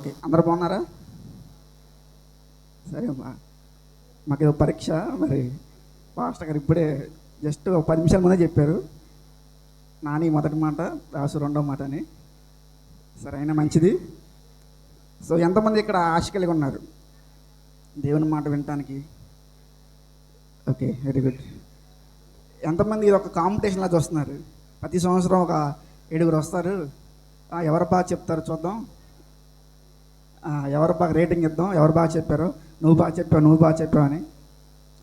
Okay అందరు బాగున్నారా? సరే అమ్మా మాకు ఏదో పరీక్ష మరి పాస్టర్ గారు ఇప్పుడే జస్ట్ ఒక పది నిమిషాల ముందే చెప్పారు. నాని మొదటి మాట రాసు రెండో మాట అని. సరే అయినా మంచిది. సో ఎంతమంది ఇక్కడ ఆశ కలిగి ఉన్నారు? దేవుని మాట వినటానికి. Okay very good. ఎంతమంది ఇది ఒక కాంపిటీషన్లా చూస్తున్నారు? ప్రతి సంవత్సరం ఒక ఏడుగురు వస్తారు. ఎవరు బాగా చెప్తారు చూద్దాం. ఎవరు బాగా రేటింగ్ ఇద్దాం ఎవరు బాగా చెప్పారో నువ్వు బాగా చెప్పావు నువ్వు బాగా చెప్పావు అని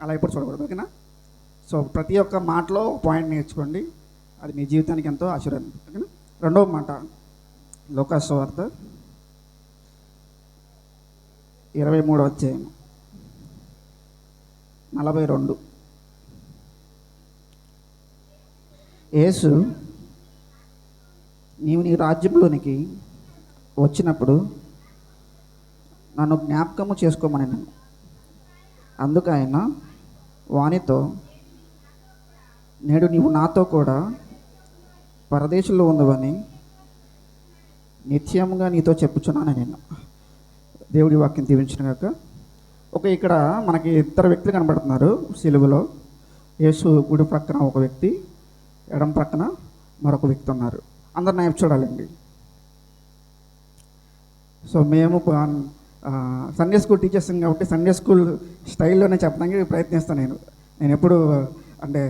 అలా ఎప్పుడు చూడకూడదు ఓకేనా? సో ప్రతి ఒక్క మాటలో పాయింట్ నేర్చుకోండి. అది మీ జీవితానికి ఎంతో ఆశీర్వాదం ఓకేనా? రెండవ మాట లోకాసు వార్త ఇరవై మూడు అధ్యాయం నలభై రెండు. యేసు నీవు నీ రాజ్యంలోనికి వచ్చినప్పుడు నన్ను జ్ఞాపకము చేసుకోమని నేను అందుకు ఆయన వానితో నేడు నీవు నాతో కూడా పరదేశంలో ఉందవని నిత్యంగా నీతో చెప్పుచున్నాను నేను దేవుడి వాక్యం దీవించిన కాక ఒక ఇక్కడ మనకి ఇద్దరు వ్యక్తులు కనబడుతున్నారు సిలువలో. యేసు గుడి ప్రక్కన ఒక వ్యక్తి ఎడం ప్రక్కన మరొక వ్యక్తి ఉన్నారు. అందరు నైపు చూడాలండి. సో మేము సండే స్కూల్ టీచర్స్ కాబట్టి సండే స్కూల్ స్టైల్లోనే చెప్పడానికి ప్రయత్నిస్తాను నేను. నేను ఎప్పుడు అంటే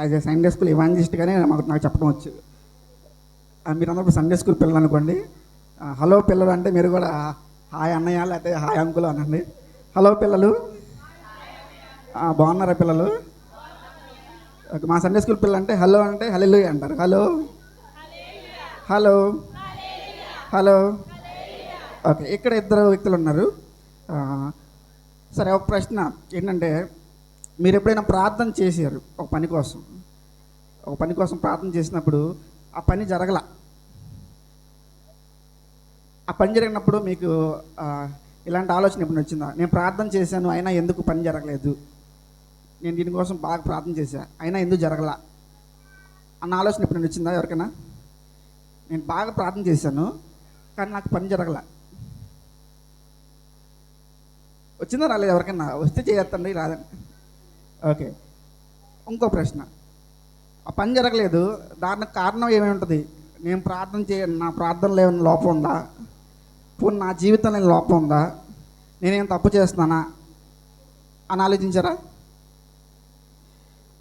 యాజ్ ఏ సండే స్కూల్ ఇవాంజిస్ట్గానే మాకు నాకు చెప్పడం వచ్చు. మీరందరూ సండే స్కూల్ పిల్లలు అనుకోండి. హలో పిల్లలు అంటే మీరు కూడా హాయ్ అన్నయ్య లేకపోతే హాయ్ అంకుల్ అనండి. హలో పిల్లలు. బాగున్నారా పిల్లలు? ఓకే, మా సండే స్కూల్ పిల్లలు అంటే హలో అంటే హలో అంటారు. హలో హలో హలో ఓకే ఇక్కడ ఇద్దరు వ్యక్తులు ఉన్నారు. సరే ఒక ప్రశ్న ఏంటంటే మీరు ఎప్పుడైనా ప్రార్థన చేశారు ఒక పని కోసం? ఒక పని కోసం ప్రార్థన చేసినప్పుడు ఆ పని జరగల? ఆ పని జరిగినప్పుడు మీకు ఇలాంటి ఆలోచన ఎప్పుడు వచ్చిందా? నేను ప్రార్థన చేశాను అయినా ఎందుకు పని జరగలేదు? నేను దీనికోసం బాగా ప్రార్థన చేశా అయినా ఎందుకు జరగల? అన్న ఆలోచన ఎప్పుడు వచ్చిందా ఎవరికైనా? నేను బాగా ప్రార్థన చేశాను కానీ నాకు పని జరగల. వచ్చిందా రాలేదు? ఎవరికైనా వస్తే చేయొద్దండి రాదండి. ఓకే. ఇంకో ప్రశ్న. ఆ పని జరగలేదు. దానికి కారణం ఏమేమి ఉంటుంది? నేను ప్రార్థన చేయ నా ప్రార్థనలో ఏమైనా లోపం ఉందా? పోనీ నా జీవితంలో లోపం ఉందా? నేనేం తప్పు చేస్తున్నానా? అని ఆలోచించారా?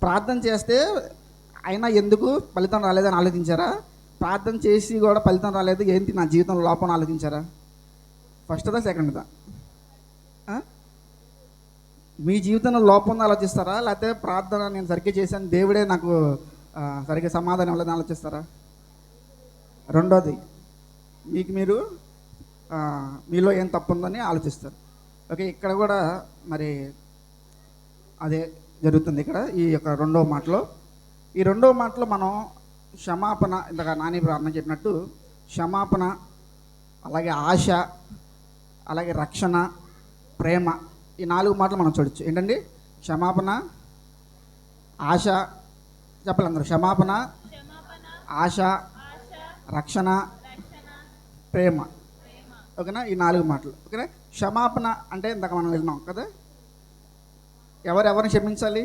ప్రార్థన చేస్తే అయినా ఎందుకు ఫలితం రాలేదని ఆలోచించారా? ప్రార్థన చేసి కూడా ఫలితం రాలేదు. ఏంటి నా జీవితంలో లోపం ఆలోచించారా? ఫస్ట్దా సెకండ్దా మీ జీవితంలో లోపం ఆలోచిస్తారా? లేకపోతే ప్రార్థన నేను సరిగ్గా చేశాను దేవుడే నాకు సరిగ్గా సమాధానం ఇవ్వలేదని ఆలోచిస్తారా? రెండోది మీకు మీరు మీలో ఏం తప్పు ఉందని ఆలోచిస్తారు. ఓకే ఇక్కడ కూడా మరి అదే జరుగుతుంది ఇక్కడ ఈ యొక్క రెండవ మాటలో. ఈ రెండవ మాటలో మనం క్షమాపణ ఇంతగా నాని ప్రార్థన చెప్పినట్టు క్షమాపణ అలాగే ఆశ అలాగే రక్షణ ప్రేమ ఈ నాలుగు మాటలు మనం చూడొచ్చు. ఏంటండి? క్షమాపణ ఆశ చెప్పాలి అందరూ. క్షమాపణ ఆశ రక్షణ ప్రేమ. ఓకేనా? ఈ నాలుగు మాటలు. ఓకేనా? క్షమాపణ అంటే ఇందాక మనం విన్నాం కదా? ఎవరెవరిని క్షమించాలి?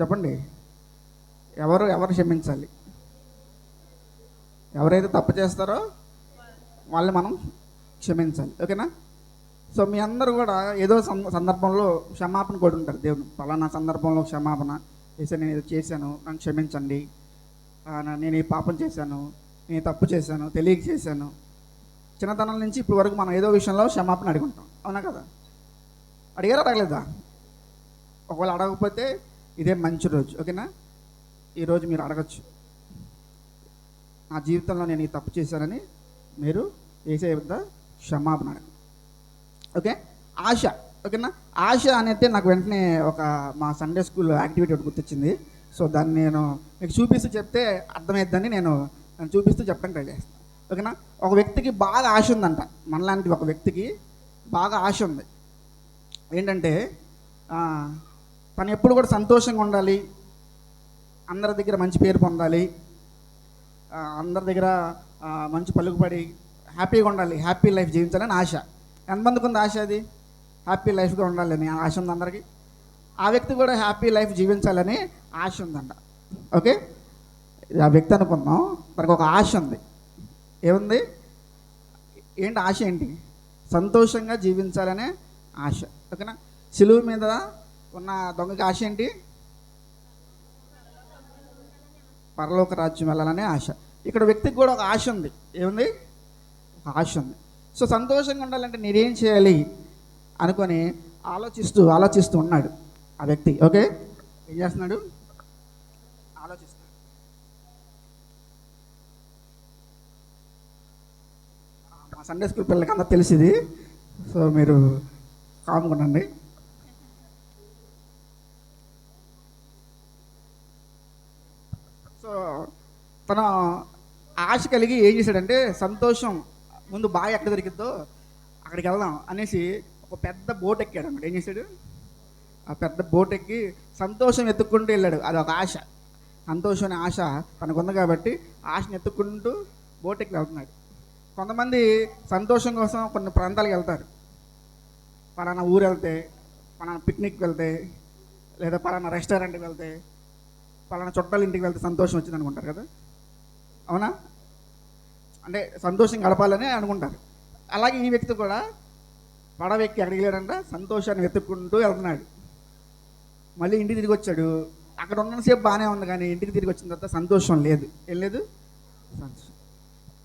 చెప్పండి. ఎవరు ఎవరు క్షమించాలి? ఎవరైతే తప్పు చేస్తారో వాళ్ళని మనం క్షమించాలి. ఓకేనా? సో మీ అందరూ కూడా ఏదో సం- సందర్భంలో క్షమాపణ కూడా ఉంటారు. దేవుడు పలానా సందర్భంలో క్షమాపణ. చేసే నేను ఏదో చేశాను. నన్ను క్షమించండి. నేను ఈ పాపం చేశాను. నేను తప్పు చేశాను. తెలియక చేశాను చిన్నతనం నుంచి ఇప్పటి వరకు మనం ఏదో విషయంలో క్షమాపణ అడుగుంటాం. అవునా కదా? అడిగారా అడగలేదా ఒకవేళ అడగకపోతే ఇదే మంచి రోజు. ఓకేనా? ఈరోజు మీరు అడగచ్చు. నా జీవితంలో నేను ఈ తప్పు చేశానని మీరు వేసే వద్ద క్షమాపణ అడగండి. ఓకే? ఆశ ఓకేనా? ఆశ అనేది నాకు వెంటనే ఒక మా సండే స్కూల్ యాక్టివిటీ ఒకటి గుర్తొచ్చింది. సో దాన్ని నేను మీకు చూపిస్తూ చెప్తే అర్థమవుతుందని నేను నేను చూపిస్తూ చెప్పడం ట్రై చేస్తాను ఓకేనా? ఒక వ్యక్తికి బాగా ఆశ ఉందంట. మనలాంటి ఒక వ్యక్తికి బాగా ఆశ ఉంది. ఏంటంటే తను ఎప్పుడు కూడా సంతోషంగా ఉండాలి. అందరి దగ్గర మంచి పేరు పొందాలి. అందరి దగ్గర మంచి పలుకుబడి హ్యాపీగా ఉండాలి. హ్యాపీ లైఫ్ జీవించాలని ఆశ. ఎంతమందికి ఉంది ఆశ అది? హ్యాపీ లైఫ్గా ఉండాలని ఆశ ఉంది అందరికీ. ఆ వ్యక్తి కూడా హ్యాపీ లైఫ్ జీవించాలని ఆశ ఉందంట. ఓకే ఆ వ్యక్తి అనుకుందాం తనకు ఒక ఆశ ఉంది. ఏముంది? ఏంటి ఆశ ఏంటి? సంతోషంగా జీవించాలనే ఆశ. ఓకేనా? సిలువు మీద ఉన్న దొంగకి ఆశ ఏంటి? పరలోక రాజ్యం వెళ్ళాలనే ఆశ. ఇక్కడ వ్యక్తికి కూడా ఒక ఆశ ఉంది. ఏముంది? ఒక ఆశ ఉంది. సో సంతోషంగా ఉండాలంటే నేనేం చేయాలి అనుకొని ఆలోచిస్తూ ఆలోచిస్తూ ఉన్నాడు ఆ వ్యక్తి. ఓకే? ఏం చేస్తున్నాడు? ఆలోచిస్తున్నాడు. మా సండే స్కూల్ పిల్లలకి అంతా తెలిసింది. సో మీరు కామ్గా ఉండండి. సో తన ఆశ కలిగి ఏం చేశాడంటే సంతోషం ముందు బాగా ఎక్కడ దొరికిద్దో అక్కడికి వెళ్దాం అనేసి ఒక పెద్ద బోట్ ఎక్కాడు అన్నమాట. ఏం చేశాడు? ఆ పెద్ద బోట్ ఎక్కి సంతోషం ఎత్తుక్కుంటూ వెళ్ళాడు. అది ఒక ఆశ. సంతోషం అనే ఆశ తనకుంది కాబట్టి ఆశని ఎత్తుక్కుంటూ బోట్ ఎక్కి వెళ్తున్నాడు. కొంతమంది సంతోషం కోసం కొన్ని ప్రాంతాలకు వెళ్తారు. పలానా ఊరు వెళ్తే పలానా పిక్నిక్ వెళ్తే లేదా పలానా రెస్టారెంట్కి వెళ్తే పలానా చుట్టాల ఇంటికి వెళ్తే సంతోషం వచ్చింది అనుకుంటారు కదా? అవునా? అంటే సంతోషం గడపాలని అనుకుంటారు. అలాగే ఈ వ్యక్తి కూడా పడవ ఎక్కి ఎక్కడికి వెళ్ళాడంట సంతోషాన్ని వెతుక్కుంటూ వెళ్తున్నాడు. మళ్ళీ ఇంటికి తిరిగి వచ్చాడు. అక్కడ ఉన్నసేపు బాగానే ఉంది కానీ ఇంటికి తిరిగి వచ్చిన తర్వాత సంతోషం లేదు. ఏం లేదు? సంతోషం.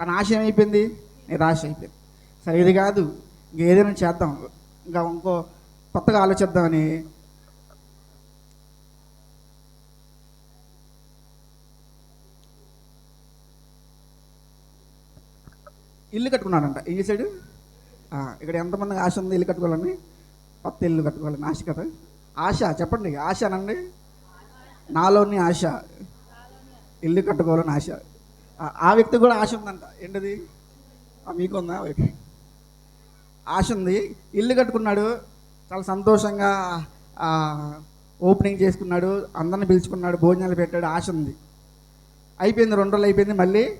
తన ఆశ ఏమైపోయింది నిరాశ అయిపోయింది. సరే ఇది కాదు. ఇంకా ఏదైనా చేద్దాం. ఇంకా ఇంకో కొత్తగా ఆలోచిద్దామని ఇల్లు కట్టుకున్నాడంట. ఏం చేశాడు ఇక్కడ ఎంతమందికి ఆశ ఉంది ఇల్లు కట్టుకోవాలని? కొత్త ఇల్లు కట్టుకోవాలని ఆశ కదా? ఆశ చెప్పండి. ఆశనండి నాలోని ఆశ. ఇల్లు కట్టుకోవాలని ఆశ. ఆ, వ్యక్తి కూడా ఆశ ఉందంట. ఏంటిది? మీకుందా ఓకే. ఆశ ఉంది. ఇల్లు కట్టుకున్నాడు. చాలా సంతోషంగా ఓపెనింగ్ చేసుకున్నాడు. అందరిని పిలుచుకున్నాడు. భోజనాలు పెట్టాడు. ఆశ ఉంది. అయిపోయింది. రెండు రోజులు అయిపోయింది. మళ్ళీ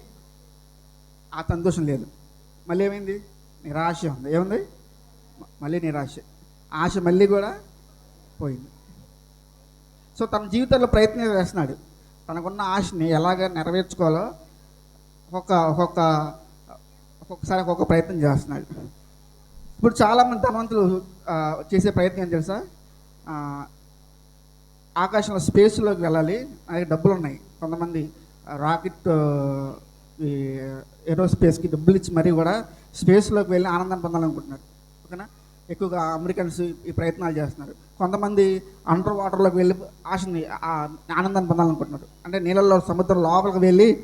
ఆ సంతోషం లేదు. మళ్ళీ ఏమైంది? నిరాశ ఉంది. ఏముంది? మళ్ళీ నిరాశ. ఆశ మళ్ళీ కూడా పోయింది. సో తన జీవితంలో ప్రయత్నం చేస్తున్నాడు. తనకున్న ఆశని ఎలాగ నెరవేర్చుకోవాలో ఒక్కొక్క ఒక్కొక్క ఒక్కొక్కసారి ఒక్కొక్క ప్రయత్నం చేస్తున్నాడు. ఇప్పుడు చాలామంది ధనవంతులు చేసే ప్రయత్నం ఏం తెలుసా? ఆకాశంలో స్పేస్లోకి వెళ్ళాలి. అలాగే డబ్బులు ఉన్నాయి. కొంతమంది రాకెట్ ఈ ఏరోస్పేస్కి డబ్బులు ఇచ్చి మరీ కూడా స్పేస్లోకి వెళ్ళి ఆనందం పొందాలనుకుంటున్నారు. ఓకేనా? ఎక్కువగా అమెరికన్స్ ఈ ప్రయత్నాలు చేస్తున్నారు. కొంతమంది అండర్ వాటర్లోకి వెళ్ళి ఆశని ఆనందాన్ని పొందాలనుకుంటున్నారు. అంటే నీళ్ళల్లో సముద్రం లోపలికి వెళ్ళి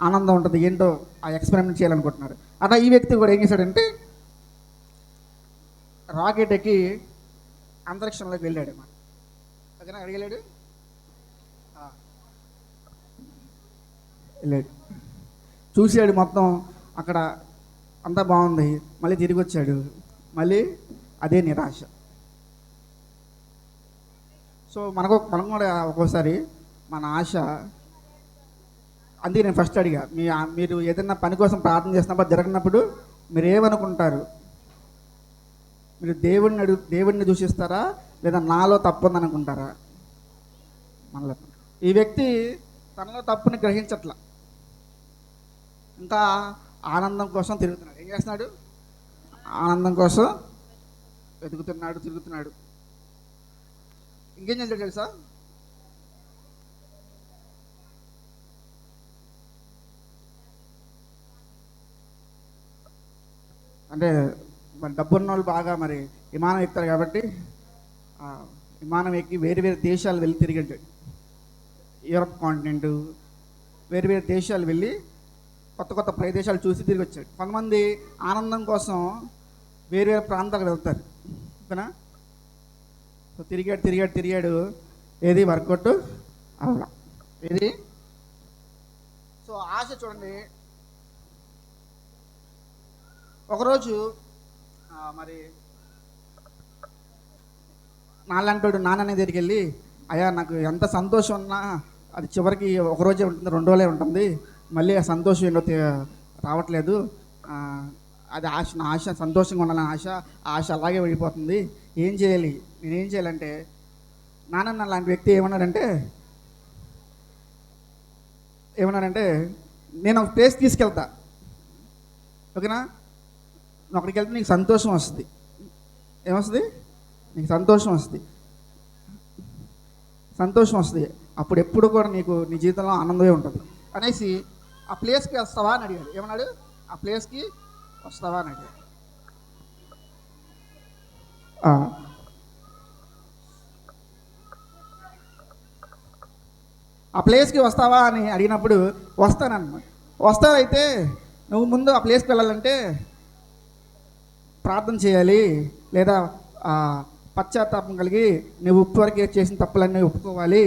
ఆనందం ఉంటుంది. ఏంటో ఆ ఎక్స్పెరిమెంట్ చేయాలనుకుంటున్నారు. అట్లా ఈ వ్యక్తి కూడా ఏం చేశాడంటే రాకెట్ ఎక్కి అంతరిక్షంలోకి వెళ్ళాడు అన్నమాట. ఓకేనా? అడిగలేడు? వెళ్ళాడు. చూశాడు మొత్తం. అక్కడ అంతా బాగుంది. మళ్ళీ తిరిగి వచ్చాడు. మళ్ళీ అదే నిరాశ. సో మనకు మనం కూడా ఒక్కోసారి మన ఆశ. అందుకే నేను ఫస్ట్ అడిగా మీ మీరు ఏదైనా పని కోసం ప్రార్థన చేసినప్పుడు జరగనప్పుడు మీరు ఏమనుకుంటారు మీరు దేవుడిని అడుగు దేవుడిని దూషిస్తారా? లేదా నాలో తప్పు ఉందనుకుంటారా అనుకుంటారా? మనలో ఈ వ్యక్తి తనలో తప్పుని గ్రహించట్లా. ఇంకా ఆనందం కోసం తిరుగుతున్నాడు. ఏం చేస్తున్నాడు? ఆనందం కోసం వెతుకుతున్నాడు తిరుగుతున్నాడు. ఇంకేం చేశాడు తెలుసా? అంటే మరి డబ్బున్న వాళ్ళు బాగా మరి విమానం ఎక్కుతారు కాబట్టి ఆ, విమానం ఎక్కి వేరే వేరే దేశాలు వెళ్ళి తిరిగి యూరప్ కాంటినెంట్ వేరే వేరే దేశాలు వెళ్ళి కొత్త కొత్త ప్రదేశాలు చూసి తిరిగి వచ్చాడు. కొంతమంది ఆనందం కోసం వేరే వేరే ప్రాంతాలకు వెళ్తారు. ఓకేనా? సో తిరిగాడు తిరిగాడు తిరిగాడు. ఏది? వర్కౌట్? అవ్వడం ఏది? సో ఆశ చూడండి. ఒకరోజు మరి నాలాంటోడు నాన్న దగ్గరికి వెళ్ళి అయ్యా నాకు ఎంత సంతోషం ఉన్నా అది చివరికి ఒక రోజే ఉంటుంది రెండు రోజులే ఉంటుంది. మళ్ళీ ఆ సంతోషం ఏంటో రావట్లేదు. అది ఆశ నా ఆశ సంతోషంగా ఉండాలని ఆశ ఆశ అలాగే వెళ్ళిపోతుంది. ఏం చేయాలి? నేనేం చేయాలంటే నాన్న లాంటి వ్యక్తి ఏమన్నాడంటే ఏమన్నాడంటే నేను ఒక ప్లేస్ తీసుకెళ్తా. ఓకేనా? నువ్వు అక్కడికి వెళ్తే నీకు సంతోషం వస్తుంది. ఏమొస్తుంది? నీకు సంతోషం వస్తుంది. సంతోషం వస్తుంది. అప్పుడు ఎప్పుడు కూడా నీకు నీ జీవితంలో ఆనందమే ఉంటుంది. అనేసి ఆ ప్లేస్కి వస్తావా అని అడిగాడు. ఏమన్నాడు? ఆ ప్లేస్కి వస్తావా అని అడిగాడు. ఆ. ప్లేస్కి వస్తావా అని అడిగినప్పుడు వస్తానన్నమాట. వస్తావైతే నువ్వు ముందు ఆ ప్లేస్కి వెళ్ళాలంటే ప్రార్థన చేయాలి లేదా పశ్చాత్తాపం కలిగి నువ్వు ఉప్పు వరకు చేసిన తప్పులన్నీ ఒప్పుకోవాలి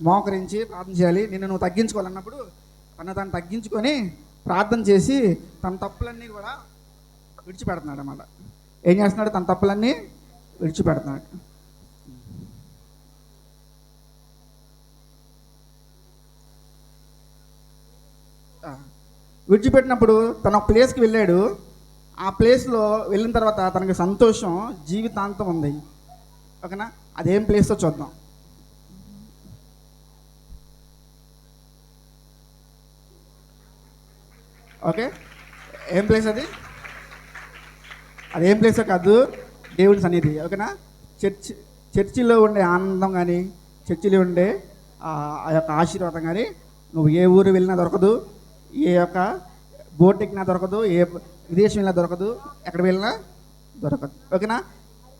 మోకరించి ప్రార్థన చేయాలి నిన్ను నువ్వు తగ్గించుకోవాలన్నప్పుడు తన తను తగ్గించుకొని ప్రార్థన చేసి తన తప్పులన్నీ కూడా విడిచిపెడుతున్నాడు అన్నమాట. ఏం చేస్తున్నాడు? తన తప్పులన్నీ విడిచిపెడుతున్నాడు. విడిచిపెట్టినప్పుడు తన ఒక ప్లేస్కి వెళ్ళాడు. ఆ ప్లేస్లో వెళ్ళిన తర్వాత తనకి సంతోషం జీవితాంతం ఉంది. ఓకేనా? అదేం ప్లేస్తో చూద్దాం. ఓకే? ఏం ప్లేస్ అది? అది ఏం ప్లేసో కాదు? దేవుడి సన్నిధి ఓకేనా? చర్చ్ చర్చిలో ఉండే ఆనందం కానీ చర్చిలో ఉండే ఆ ఆ యొక్క ఆశీర్వాదం కానీ నువ్వు ఏ ఊరు వెళ్ళినా దొరకదు. ఏ యొక్క బోట్ ఎక్కినా దొరకదు. ఏ విదేశం వెళ్ళినా దొరకదు. ఎక్కడ వెళ్ళినా దొరకదు. ఓకేనా?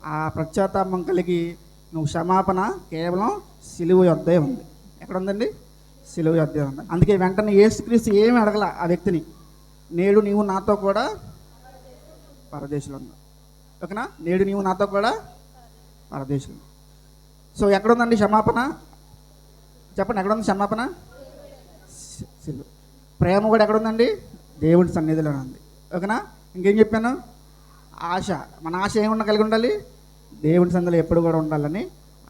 ఆ ప్రత్యాతాపం కలిగి నువ్వు క్షమాపణ కేవలం సిలువ యొద్దే ఉంది. ఎక్కడ ఉందండి? సిలువ యొద్దే ఉంది. అందుకే వెంటనే ఏసుక్రీస్తు ఏమి అడగల ఆ వ్యక్తిని. నేడు నీవు నాతో కూడా పరదేశంలో ఉన్నావు ఓకేనా? నేడు నీవు నాతో కూడా పరదేశంలో సో ఎక్కడుందండి క్షమాపణ? చెప్పండి ఎక్కడుంది క్షమాపణ? ప్రేమ కూడా ఎక్కడుందండి? దేవుడి సన్నిధిలోనే ఉంది. ఓకేనా? ఇంకేం చెప్పాను? ఆశ. మన ఆశ ఏమన్నా కలిగి ఉండాలి? దేవుడి సన్నిధిలో ఎప్పుడు కూడా ఉండాలని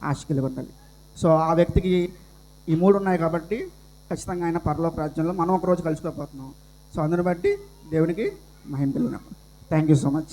ఆశ కలిగి ఉండాలి. సో ఆ వ్యక్తికి ఈ మూడు ఉన్నాయి కాబట్టి ఖచ్చితంగా ఆయన పరలోక రాజ్యంలో మనం ఒకరోజు కలుసుకోకపోతున్నాం సో అందుని బట్టి దేవునికి మహిమ కలిగినాం. Thank you so much